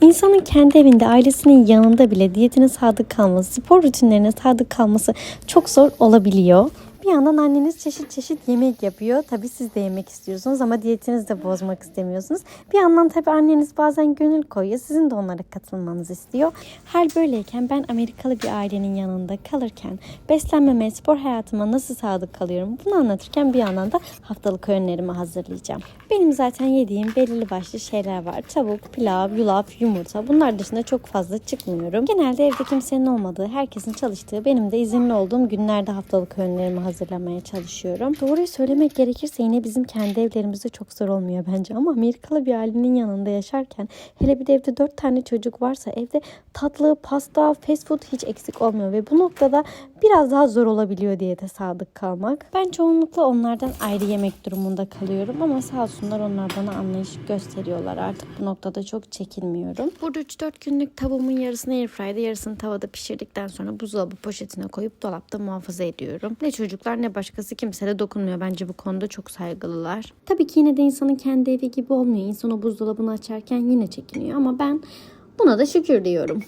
İnsanın kendi evinde ailesinin yanında bile diyetine sadık kalması, spor rutinlerine sadık kalması çok zor olabiliyor. Bir yandan anneniz çeşit çeşit yemek yapıyor. Tabii siz de yemek istiyorsunuz ama diyetinizi de bozmak istemiyorsunuz. Bir yandan tabii anneniz bazen gönül koyuyor. Sizin de onlara katılmanızı istiyor. Hal böyleyken ben Amerikalı bir ailenin yanında kalırken beslenmeme, spor hayatıma nasıl sadık kalıyorum bunu anlatırken bir yandan da haftalık öğünlerimi hazırlayacağım. Benim zaten yediğim belirli başlı şeyler var. Tavuk, pilav, yulaf, yumurta. Bunlar dışında çok fazla çıkmıyorum. Genelde evde kimsenin olmadığı, herkesin çalıştığı, benim de izinli olduğum günlerde haftalık öğünlerimi hazırlamaya çalışıyorum. Doğruyu söylemek gerekirse yine bizim kendi evlerimizde çok zor olmuyor bence ama Amerikalı bir ailenin yanında yaşarken hele bir de evde dört tane çocuk varsa evde tatlı, pasta, fast food hiç eksik olmuyor ve bu noktada biraz daha zor olabiliyor diyete sadık kalmak. Ben çoğunlukla onlardan ayrı yemek durumunda kalıyorum ama sağ olsunlar onlar bana anlayış gösteriyorlar. Artık bu noktada çok çekinmiyorum. Burada 3-4 günlük tavuğumun yarısını airfryde yarısını tavada pişirdikten sonra buzdolabı poşetine koyup dolapta muhafaza ediyorum. Ne çocuklar ne başkası kimse de dokunmuyor. Bence bu konuda çok saygılılar. Tabii ki yine de insanın kendi evi gibi olmuyor. İnsan o buzdolabını açarken yine çekiniyor ama ben buna da şükür diyorum.